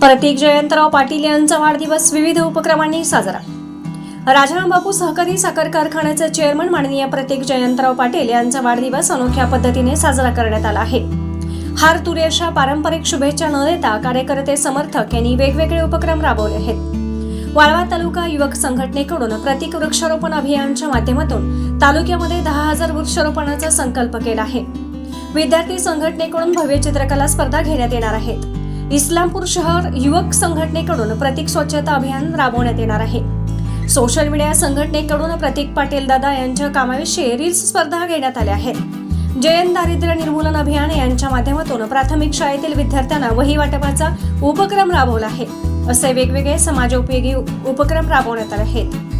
प्रतीक जयंतराव पाटील यांचा वाढदिवस विविध उपक्रमांनी साजरा. राजाराम बापू सहकारी साखर कारखान्याचे चेअरमन माननीय प्रतीक जयंतराव पाटील यांचा वाढदिवस अनोख्या पद्धतीने साजरा करण्यात आला आहे. हार तुरे अशा पारंपरिक शुभेच्छा न देता कार्यकर्ते समर्थक यांनी वेगवेगळे उपक्रम राबवले आहेत. वाळवा तालुका युवक संघटनेकडून प्रतीक वृक्षारोपण अभियानाच्या माध्यमातून तालुक्यामध्ये दहा हजार वृक्षारोपणाचा संकल्प केला आहे. विद्यार्थी संघटनेकडून भव्य चित्रकला स्पर्धा घेण्यात येणार आहेत. इस्लामपूर शहर युवक संघटनेकडून प्रतीक स्वच्छता अभियान राबवण्यात येणार आहे. सोशल मीडिया संघटनेकडून प्रतीक पाटील दादा यांच्या कामाविषयी रील्स स्पर्धा घेण्यात आल्या आहेत. जयन दारिद्र्य निर्मूलन अभियान यांच्या माध्यमातून प्राथमिक शाळेतील विद्यार्थ्यांना वही वाटपाचा उपक्रम राबवला आहे. असे वेगवेगळे समाजोपयोगी उपक्रम राबवण्यात आले आहेत.